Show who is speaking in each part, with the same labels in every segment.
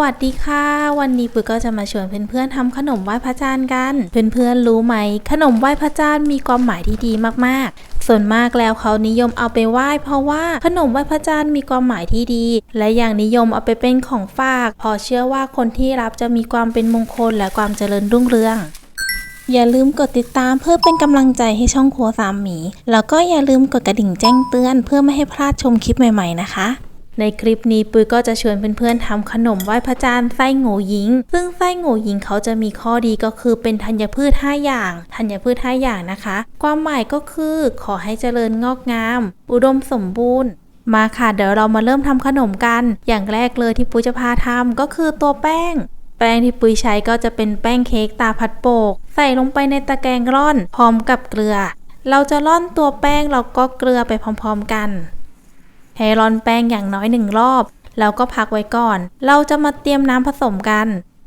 Speaker 1: วัสดีค่ะ วันนี้ปุ๋ยก็จะมาชวนเพื่อนๆทำขนมไหว้พระจันทร์กัน เพื่อนๆรู้ไหม ขนมไหว้พระจันทร์มีความหมายที่ดีมากๆ ส่วนมากแล้วเขานิยมเอาไปไหว้เพราะว่าขนมไหว้พระจันทร์มีความหมายที่ดี และอย่างนิยมเอาไปเป็นของฝากเพอเชื่อว่าคนที่รับจะมีความเป็นมงคลและความเจริญรุ่งเรืองอย่าลืมกดติดตามเพื่อเป็นกำลังใจให้ช่องครัวสามหมี แล้วก็อย่าลืมกดกระดิ่งแจ้งเตือนเพื่อไม่ให้พลาดชมคลิปใหม่ ๆ นะคะ ในคลิปนี้ปุ้ยก็จะชวนเพื่อนๆทำขนมไหว้พระจันทร์ไส้โง่หญิง ซึ่งไส้โง่หญิงเขาจะมีข้อดีก็คือเป็นธัญพืช 5 อย่าง ธัญพืช 5 อย่างนะคะ ความหมายก็คือขอให้เจริญงอกงาม อุดมสมบูรณ์มาค่ะ เดี๋ยวเรามาเริ่มทำขนมกัน อย่างแรกเลยที่ปุ้ยจะพาทำก็คือตัวแป้ง แป้งที่ปุ้ยใช้ก็จะเป็นแป้งเค้กตาพัดโปก ใส่ลงไปในตะแกรงร่อน พร้อมกับเกลือ เราจะร่อนตัวแป้งแล้วก็เกลือไปพร้อมๆกัน ให้ร่อนแป้งอย่างน้อยหนึ่งรอบ แล้วก็พักไว้ก่อน เราจะมาเตรียมน้ำผสมกัน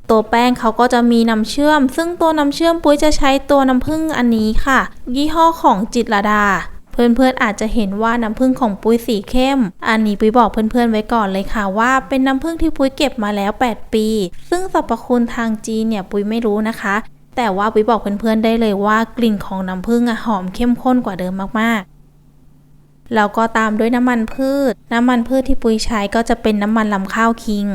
Speaker 1: ตัวแป้งเขาก็จะมีน้ำเชื่อม ซึ่งตัวน้ำเชื่อมปุ้ยจะใช้ตัวน้ำผึ้งอันนี้ค่ะ ยี่ห้อของจิตรดา เพื่อนๆอาจจะเห็นว่าน้ำผึ้งของปุ้ยสีเข้ม อันนี้ปุ้ยบอกเพื่อนๆไว้ก่อนเลยค่ะว่า เป็นน้ำผึ้งที่ปุ้ยเก็บมาแล้ว 8 ปี ซึ่งสรรพคุณทางจีนเนี่ยปุ้ยไม่รู้นะคะแต่ว่าปุ้ยบอกเพื่อนๆได้เลยว่ากลิ่นของน้ำผึ้งอะหอมเข้มข้นกว่าเดิมมากๆ แล้วก็ตามด้วยน้ำมันพืช น้ำมันพืชที่ปุยใช้ก็จะเป็นน้ำมันลำข้าวคิง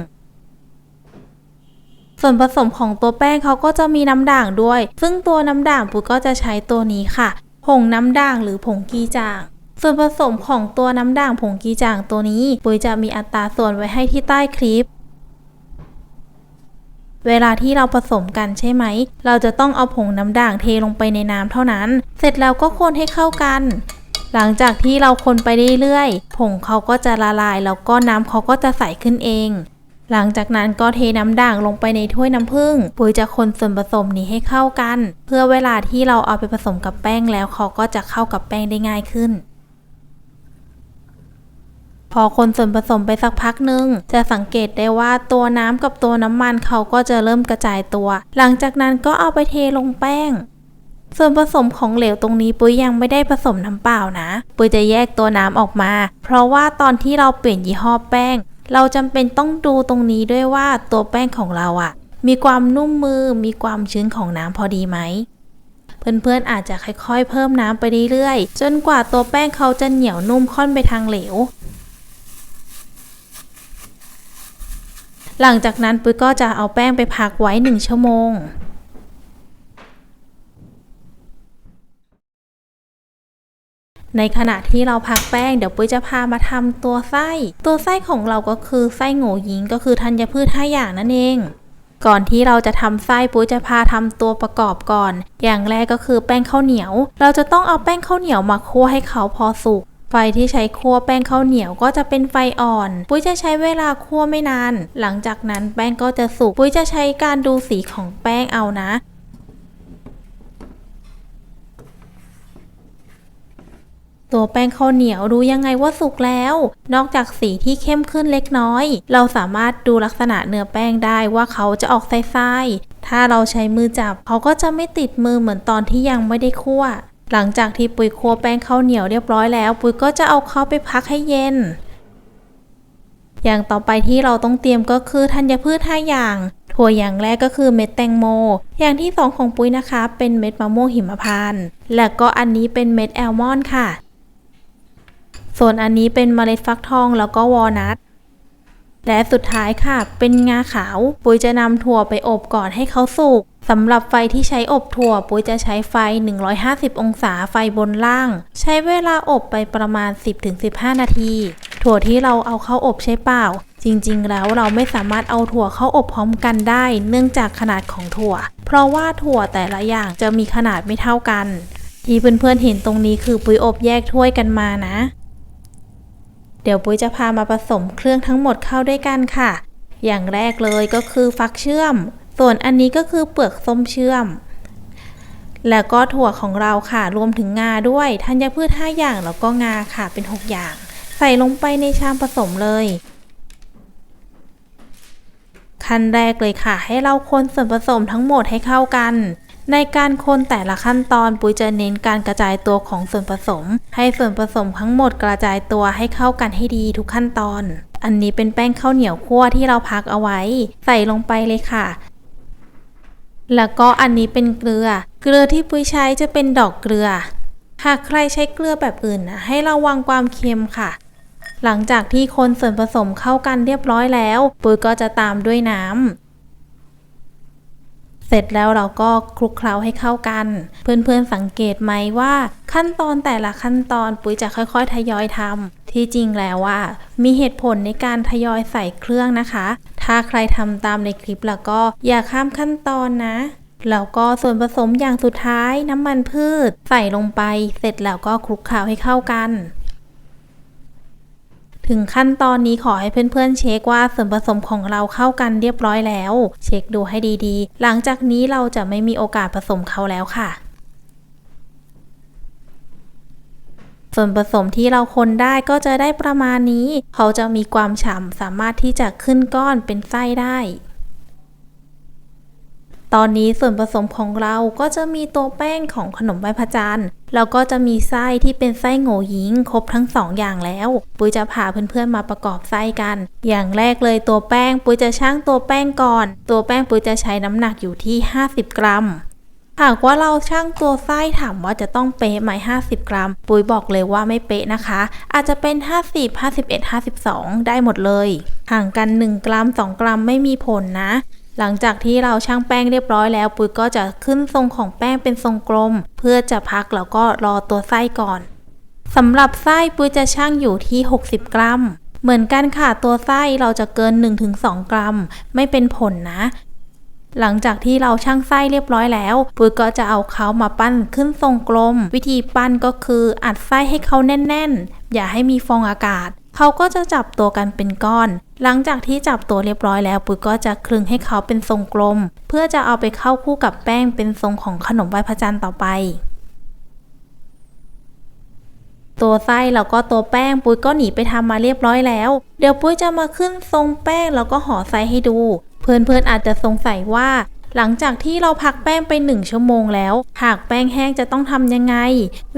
Speaker 1: ส่วนผสมของตัวแป้งเขาก็จะมีน้ำด่างด้วย ซึ่งตัวน้ำด่างปุยก็จะใช้ตัวนี้ค่ะ ผงน้ำด่างหรือผงกีจาง ส่วนผสมของตัวน้ำด่างผงกีจางตัวนี้ ปุยจะมีอัตราส่วนไว้ให้ที่ใต้คลิปเวลาที่เราผสมกันใช่ไหม เราจะต้องเอาผงน้ำด่างเทลงไปในน้ำเท่านั้น เสร็จแล้วก็คนให้เข้ากัน หลังจากที่เราคนไปเรื่อยๆ ผงเขาก็จะละลายแล้วก็น้ำเขาก็จะใสขึ้นเอง หลังจากนั้นก็เทน้ำด่างลงไปในถ้วยน้ำผึ้งปุ๋ยจะคนส่วนผสมนี้ให้เข้ากัน เพื่อเวลาที่เราเอาไปผสมกับแป้งแล้วเขาก็จะเข้ากับแป้งได้ง่ายขึ้น พอคนส่วนผสมไปสักพักหนึ่งจะสังเกตได้ว่าตัวน้ำกับตัวน้ำมันเขาก็จะเริ่มกระจายตัว หลังจากนั้นก็เอาไปเทลงแป้ง ส่วนผสมของเหลวตรงนี้ปุ้ยยังไม่ได้ผสมน้ำเปล่านะ ปุ้ยจะแยกตัวน้ำออกมา เพราะว่าตอนที่เราเปลี่ยนยี่ห้อแป้ง เราจำเป็นต้องดูตรงนี้ด้วยว่าตัวแป้งของเราอะมีความนุ่มมือมีความชื้นของน้ำพอดีไหมเพื่อนๆอาจจะค่อยๆ เพิ่มน้ำไปเรื่อยๆ จนกว่าตัวแป้งเขาจะเหนียวนุ่มค่อนไปทางเหลว หลังจากนั้นปุ้ยก็จะเอาแป้งไปพักไว้ 1 ชั่วโมง ในขณะที่เราพักแป้งเดี๋ยวปุ้ยจะพามาทำตัวไส้ ตัวไส้ของเราก็คือไส้โง่หญิงก็คือธัญพืช5อย่างนั่นเอง ก่อนที่เราจะทำไส้ปุ้ยจะพาทำตัวประกอบก่อน อย่างแรกก็คือแป้งข้าวเหนียว เราจะต้องเอาแป้งข้าวเหนียวมาคั่วให้เขาพอสุกไฟที่ใช้คั่วแป้งข้าวเหนียวก็จะเป็นไฟอ่อน ปุ้ยจะใช้เวลาคั่วไม่นาน หลังจากนั้นแป้งก็จะสุก ปุ้ยจะใช้การดูสีของแป้งเอานะ ตัวแป้งข้าวเหนียวดูยังไงว่าสุกแล้ว นอกจากสีที่เข้มขึ้นเล็กน้อย เราสามารถดูลักษณะเนื้อแป้งได้ว่าเขาจะออกทรายๆถ้าเราใช้มือจับเขาก็จะไม่ติดมือเหมือนตอนที่ยังไม่ได้คั่ว หลังจากที่ปุยคั่วแป้งข้าวเหนียวเรียบร้อยแล้ว ปุยก็จะเอาเขาไปพักให้เย็น อย่างต่อไปที่เราต้องเตรียมก็คือธัญพืช5อย่างถั่วอย่างแรกก็คือเม็ดแตงโม อย่างที่สองของปุ้ยนะคะ เป็นเม็ดมะม่วงหิมพานต์และก็อันนี้เป็นเม็ดแอลมอนด์ค่ะ ส่วนอันนี้เป็นเมล็ดฟักทองแล้วก็วอลนัทและสุดท้ายค่ะ เป็นงาขาว ปุ้ยจะนำถั่วไปอบก่อนให้เขาสุกสำหรับไฟที่ใช้อบถั่ว ปุ้ยจะใช้ไฟ 150 องศาไฟบนล่าง ใช้เวลาอบไปประมาณ 10-15 นาที ถั่วที่เราเอาเข้าอบใช้เปล่า จริงๆ แล้วเราไม่สามารถเอาถั่วเข้าอบพร้อมกันได้ เนื่องจากขนาดของถั่ว เพราะว่าถั่วแต่ละอย่างจะมีขนาดไม่เท่ากัน ที่เพื่อนๆเห็นตรงนี้คือปุ้ยอบแยกถ้วยกันมานะ ดี๋ยวปุ้ยจะพามาผสมเครื่องทั้งหมดเข้าด้วยกันค่ะ อย่างแรกเลยก็คือฟักเชื่อม ส่วนอันนี้ก็คือเปลือกส้มเชื่อม แล้วก็ถั่วของเราค่ะ รวมถึงงาด้วยธัญพืช5อย่างแล้วก็งาค่ะเป็น 6 อย่าง ใส่ลงไปในชามผสมเลยขั้นแรกเลยค่ะ ให้เราคนส่วนผสมทั้งหมดให้เข้ากัน ในการคนแต่ละขั้นตอนปุ้ยจะเน้นการกระจายตัวของส่วนผสม ให้ส่วนผสมทั้งหมดกระจายตัวให้เข้ากันให้ดีทุกขั้นตอน อันนี้เป็นแป้งข้าวเหนียวคั่วที่เราพักเอาไว้ ใส่ลงไปเลยค่ะ แล้วก็อันนี้เป็นเกลือ เกลือที่ปุ้ยใช้จะเป็นดอกเกลือ หากใครใช้เกลือแบบอื่นนะให้ระวังความเค็มค่ะ หลังจากที่คนส่วนผสมเข้ากันเรียบร้อยแล้ว ปุ้ยก็จะตามด้วยน้ำ เสร็จแล้วเราก็คลุกเคล้าให้เข้ากัน เพื่อนๆสังเกตไหมว่าขั้นตอนแต่ละขั้นตอนปุ๋ยจะค่อยๆ ทยอยทำที่จริงแล้วว่า มีเหตุผลในการทยอยใส่เครื่องนะคะ ถ้าใครทำตามในคลิปแล้วก็อย่าข้ามขั้นตอนนะแล้วก็ส่วนผสมอย่างสุดท้ายน้ำมันพืช ใส่ลงไป เสร็จแล้วก็คลุกเคล้าให้เข้ากัน ถึงขั้นตอนนี้ขอให้เพื่อนๆเช็คว่าส่วนผสมของเราเข้ากันเรียบร้อยแล้ว เช็คดูให้ดีๆ หลังจากนี้เราจะไม่มีโอกาสผสมเขาแล้วค่ะ ส่วนผสมที่เราคนได้ก็จะได้ประมาณนี้ เขาจะมีความฉ่ำสามารถที่จะขึ้นก้อนเป็นไส้ได้ ตอนนี้ส่วนผสมของเราก็จะมีตัวแป้งของขนมไหว้พระจันทร์แล้วก็จะมีไส้ที่เป็นไส้โง่หญิงครบทั้งสองอย่างแล้ว ปุ้ยจะพาเพื่อนๆมาประกอบไส้กัน อย่างแรกเลยตัวแป้งปุ้ยจะชั่งตัวแป้งก่อน ตัวแป้งปุ้ยจะใช้น้ำหนักอยู่ที่ 50 กรัมหากว่าเราชั่งตัวไส้ถามว่าจะต้องเป๊ะไหม50 กรัม ปุ้ยบอกเลยว่าไม่เป๊ะนะคะ อาจจะเป็น 50 51 52 ได้หมดเลย ห่างกัน 1 กรัม 2 กรัมไม่มีผลนะ หลังจากที่เราชั่งแป้งเรียบร้อยแล้วปุ้ยก็จะขึ้นทรงของแป้งเป็นทรงกลม เพื่อจะพักแล้วก็รอตัวไส้ก่อนสำหรับไส้ปุ้ยจะชั่งอยู่ที่ 60 กรัม เหมือนกันค่ะตัวไส้เราจะเกิน 1-2 กรัม ไม่เป็นผลนะ หลังจากที่เราชั่งไส้เรียบร้อยแล้ว ปุ้ยก็จะเอาเขามาปั้นขึ้นทรงกลม วิธีปั้นก็คืออัดไส้ให้เขาแน่น ๆ อย่าให้มีฟองอากาศ เขาก็จะจับตัวกันเป็นก้อน หลังจากที่จับตัวเรียบร้อยแล้วปุ้ยก็จะคลึงให้เขาเป็นทรงกลม เพื่อจะเอาไปเข้าคู่กับแป้งเป็นทรงของขนมไหว้พระจันทร์ต่อไป ตัวไส้แล้วก็ตัวแป้งปุ้ยก็หนีไปทำมาเรียบร้อยแล้ว เดี๋ยวปุ้ยจะมาขึ้นทรงแป้งแล้วก็ห่อไส้ให้ดู เพื่อนๆอาจจะสงสัยว่า หลังจากที่เราพักแป้งไป 1 ชั่วโมงแล้ว หากแป้งแห้งจะต้องทำยังไง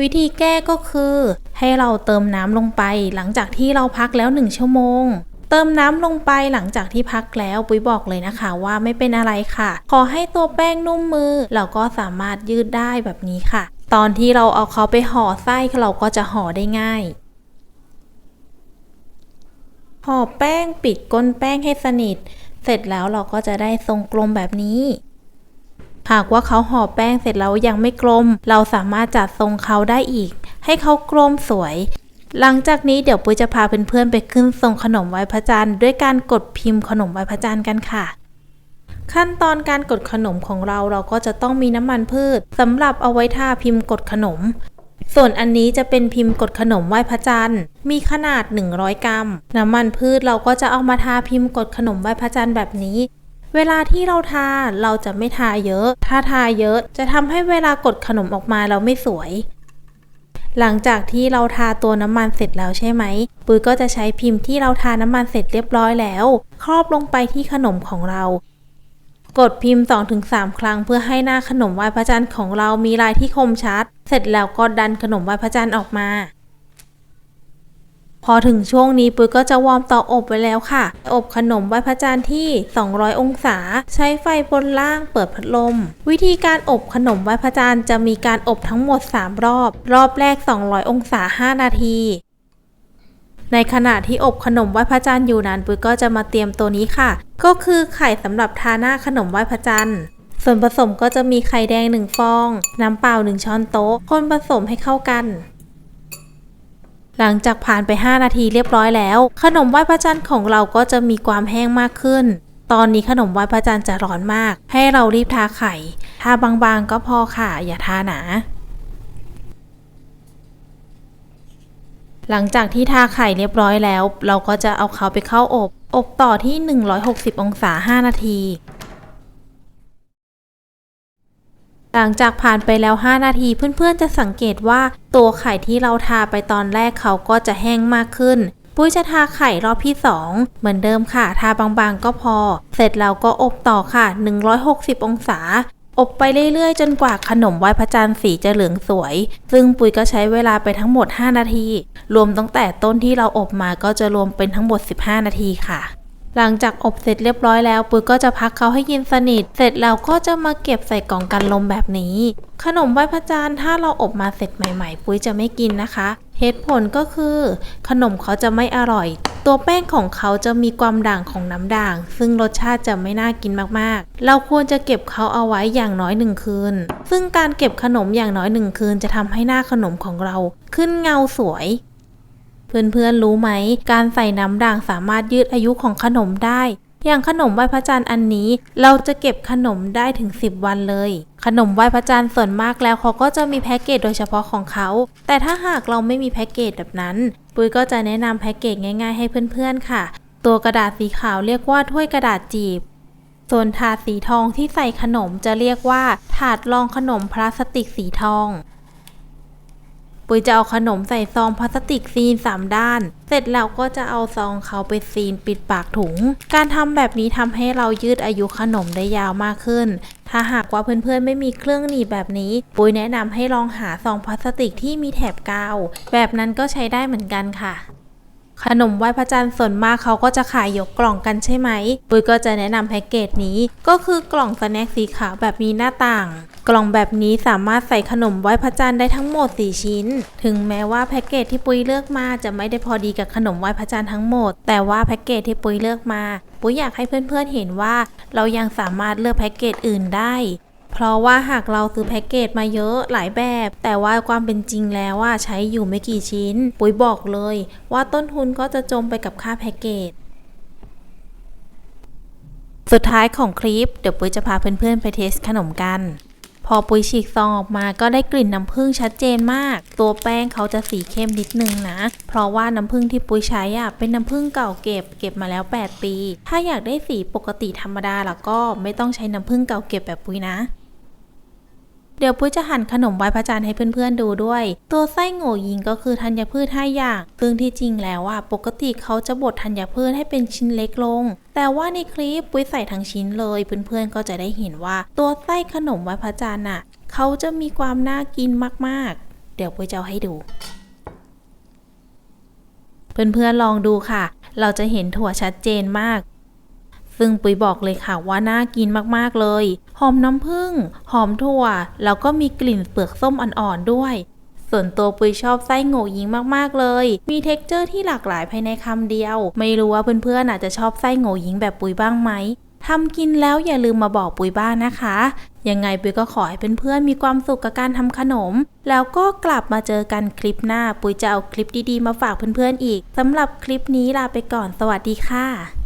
Speaker 1: วิธีแก้ก็คือ ให้เราเติมน้ำลงไป หลังจากที่เราพักแล้ว 1 ชั่วโมง เติมน้ำลงไปหลังจากที่พักแล้วปุ้ยบอกเลยนะคะว่าไม่เป็นอะไรค่ะ ขอให้ตัวแป้งนุ่มมือ เราก็สามารถยืดได้แบบนี้ค่ะ ตอนที่เราเอาเขาไปห่อไส้เราก็จะห่อได้ง่ายห่อแป้งปิดก้นแป้งให้สนิท เสร็จแล้วเราก็จะได้ทรงกลมแบบนี้ หากว่าเขาห่อแป้งเสร็จแล้วยังไม่กลม เราสามารถจัดทรงเขาได้อีก ให้เขากลมสวย หลังจากนี้เดี๋ยวปุ้ยจะพาเพื่อนๆไปขึ้นทรงขนมไหว้พระจันทร์ด้วยการกดพิมพ์ขนมไหว้พระจันทร์กันค่ะขั้นตอนการกดขนมของเราเราก็จะต้องมีน้ำมันพืชสำหรับเอาไว้ทาพิมพ์กดขนม ส่วนอันนี้จะเป็นพิมพ์กดขนมไหว้พระจันทร์ มีขนาด 100 กรัม น้ำมันพืชเราก็จะเอามาทาพิมพ์กดขนมไหว้พระจันทร์แบบนี้ เวลาที่เราทาเราจะไม่ทาเยอะ ถ้าทาเยอะจะทำให้เวลากดขนมออกมาเราไม่สวย หลังจากที่เราทาตัวน้ำมันเสร็จแล้วใช่ไหม ปุ้ยก็จะใช้พิมพ์ที่เราทาน้ำมันเสร็จเรียบร้อยแล้ว ครอบลงไปที่ขนมของเรา กดพิมพ์ 2-3 ครั้งเพื่อให้หน้าขนมไหว้พระจันทร์ของเรามีลายที่คมชัด เสร็จแล้วก็ดันขนมไหว้พระจันทร์ออกมา พอถึงช่วงนี้ปุ้ยก็จะวอร์มเตาอบไว้แล้วค่ะ อบขนมไหว้พระจันทร์ที่ 200 องศา ใช้ไฟบนล่างเปิดพัดลม วิธีการอบขนมไหว้พระจันทร์จะมีการอบทั้งหมด 3 รอบ รอบแรก 200 องศา 5 นาที ในขณะที่อบขนมไหว้พระจันทร์อยู่นั้นปุ้ยก็จะมาเตรียมตัวนี้ค่ะ ก็คือไข่สำหรับทาหน้าขนมไหว้พระจันทร์ส่วนผสมก็จะมีไข่แดง 1 ฟอง น้ำเปล่า 1 ช้อนโต๊ะ คนผสมให้เข้ากัน หลังจากผ่านไป 5 นาทีเรียบร้อยแล้ว ขนมไหว้พระจันทร์ของเราก็จะมีความแห้งมากขึ้น ตอนนี้ขนมไหว้พระจันทร์จะร้อนมาก ให้เรารีบทาไข่ ทาบางๆก็พอค่ะ อย่าทาหนา หลังจากที่ทาไข่เรียบร้อยแล้ว เราก็จะเอาเขาไปเข้าอบ อบต่อที่ 160 องศา 5 นาที หลังจากผ่านไปแล้ว 5 นาทีเพื่อนๆจะสังเกตว่าตัวไข่ที่เราทาไปตอนแรกเขาก็จะแห้งมากขึ้นปุ้ยจะทาไข่รอบที่ 2 เหมือนเดิมค่ะ ทาบางๆก็พอ เสร็จแล้วก็อบต่อค่ะ 160 องศา อบไปเรื่อยๆ จนกว่าขนมไหว้พระจันทร์สีจะเหลืองสวย ซึ่งปุ๋ยก็ใช้เวลาไปทั้งหมด 5 นาที รวมตั้งแต่ต้นที่เราอบมาก็จะรวมเป็นทั้งหมด 15 นาทีค่ะ หลังจากอบเสร็จเรียบร้อยแล้ว ปุ๋ยก็จะพักเขาให้เย็นสนิท เสร็จแล้วก็จะมาเก็บใส่กล่องกันลมแบบนี้ ขนมไหว้พระจันทร์ถ้าเราอบมาเสร็จใหม่ ๆ ปุ๋ยจะไม่กินนะคะ เหตุผลก็คือ ขนมเขาจะไม่อร่อย ตัวแป้งของเขาจะมีความด่างของน้ำด่าง ซึ่งรสชาติจะไม่น่ากินมากๆ เราควรจะเก็บเขาเอาไว้อย่างน้อยหนึ่งคืน ซึ่งการเก็บขนมอย่างน้อยหนึ่งคืน จะทำให้หน้าขนมของเรา ขึ้นเงาสวยเพื่อนๆรู้ไหม การใส่น้ำด่างสามารถยืดอายุของขนมได้ อย่างขนมไหว้พระจันทร์อันนี้ เราจะเก็บขนมได้ถึง 10 วันเลย ขนมไหว้พระจันทร์ส่วนมากแล้วเขาก็จะมีแพ็กเกจโดยเฉพาะของเขา แต่ถ้าหากเราไม่มีแพ็กเกจแบบนั้น ปุ้ยก็จะแนะนำแพ็กเกจง่ายๆให้เพื่อนๆค่ะ ตัวกระดาษสีขาวเรียกว่าถ้วยกระดาษจีบ ส่วนถาดสีทองที่ใส่ขนมจะเรียกว่า ถาดรองขนมพลาสติกสีทอง ปุ้ยจะเอาขนมใส่ซองพลาสติกซีนสามด้าน เสร็จแล้วก็จะเอาซองเขาไปซีนปิดปากถุง การทำแบบนี้ทำให้เรายืดอายุขนมได้ยาวมากขึ้น ถ้าหากว่าเพื่อนๆไม่มีเครื่องหนีบแบบนี้ ปุ้ยแนะนำให้ลองหาซองพลาสติกที่มีแถบกาว แบบนั้นก็ใช้ได้เหมือนกันค่ะ ขนมไหว้พระจันทร์ส่วนมากเขาก็จะขายยกกล่องกันใช่ไหม ปุ้ยก็จะแนะนำแพ็กเกจนี้ ก็คือกล่องสแน็คสีขาวแบบมีหน้าต่าง กล่องแบบนี้สามารถใส่ขนมไหว้พระจันทร์ได้ทั้งหมด 4 ชิ้น ถึงแม้ว่าแพ็กเกจที่ปุ้ยเลือกมาจะไม่ได้พอดีกับขนมไหว้พระจันทร์ทั้งหมด แต่ว่าแพ็กเกจที่ปุ้ยเลือกมา ปุ้ยอยากให้เพื่อนๆเห็นว่า เรายังสามารถเลือกแพ็กเกจอื่นได้ เพราะว่าหากเราซื้อแพ็กเกจมาเยอะหลายแบบ แต่ว่าความเป็นจริงแล้วว่าใช้อยู่ไม่กี่ชิ้น ปุ๋ยบอกเลย ว่าต้นทุนก็จะจมไปกับค่าแพ็กเกจสุดท้ายของคลิป เดี๋ยวปุ้ยจะพาเพื่อนๆไปเทสขนมกัน พอปุ้ยฉีกซองออกมาก็ได้กลิ่นน้ำผึ้งชัดเจนมาก ตัวแป้งเขาจะสีเข้มนิดนึงนะ เพราะว่าน้ำผึ้งที่ปุ้ยใช้อะเป็นน้ำผึ้งเก่าเก็บเก็บมาแล้ว 8 ปี ถ้าอยากได้สีปกติธรรมดาแล้วก็ไม่ต้องใช้น้ำผึ้งเก่าเก็บแบบปุ้ยนะ เดี๋ยวปุ้ยจะหั่นขนมไหว้พระจันทร์ให้เพื่อนๆดูด้วย ตัวไส้โง่ยิงก็คือธัญพืช5อย่าง ซึ่งที่จริงแล้วอะปกติเขาจะบดธัญพืชให้เป็นชิ้นเล็กลง แต่ว่าในคลิปปุ้ยใส่ทั้งชิ้นเลยเพื่อนๆก็จะได้เห็นว่า ตัวไส้ขนมไหว้พระจันทร์อะเขาจะมีความน่ากินมากๆ เดี๋ยวปุ้ยจะเอาให้ดู เพื่อนๆลองดูค่ะ เราจะเห็นถั่วชัดเจนมาก ซึ่งปุ้ยบอกเลยค่ะว่าน่ากินมากๆเลย หอมน้ำผึ้ง หอมถั่ว แล้วก็มีกลิ่นเปลือกส้มอ่อนๆด้วย ส่วนตัวปุ้ยชอบไส้โง่ยิงมากๆเลย มีเท็กเจอร์ที่หลากหลายภายในคำเดียว ไม่รู้ว่าเพื่อนๆอาจจะชอบไส้โง่ยิงแบบปุ้ยบ้างไหมทำกินแล้วอย่าลืมมาบอกปุ้ยบ้างนะคะ ยังไงปุ้ยก็ขอให้เพื่อนๆมีความสุขกับการทำขนม แล้วก็กลับมาเจอกันคลิปหน้า ปุ้ยจะเอาคลิปดีๆมาฝากเพื่อนๆอีกสำหรับคลิปนี้ลาไปก่อนสวัสดีค่ะ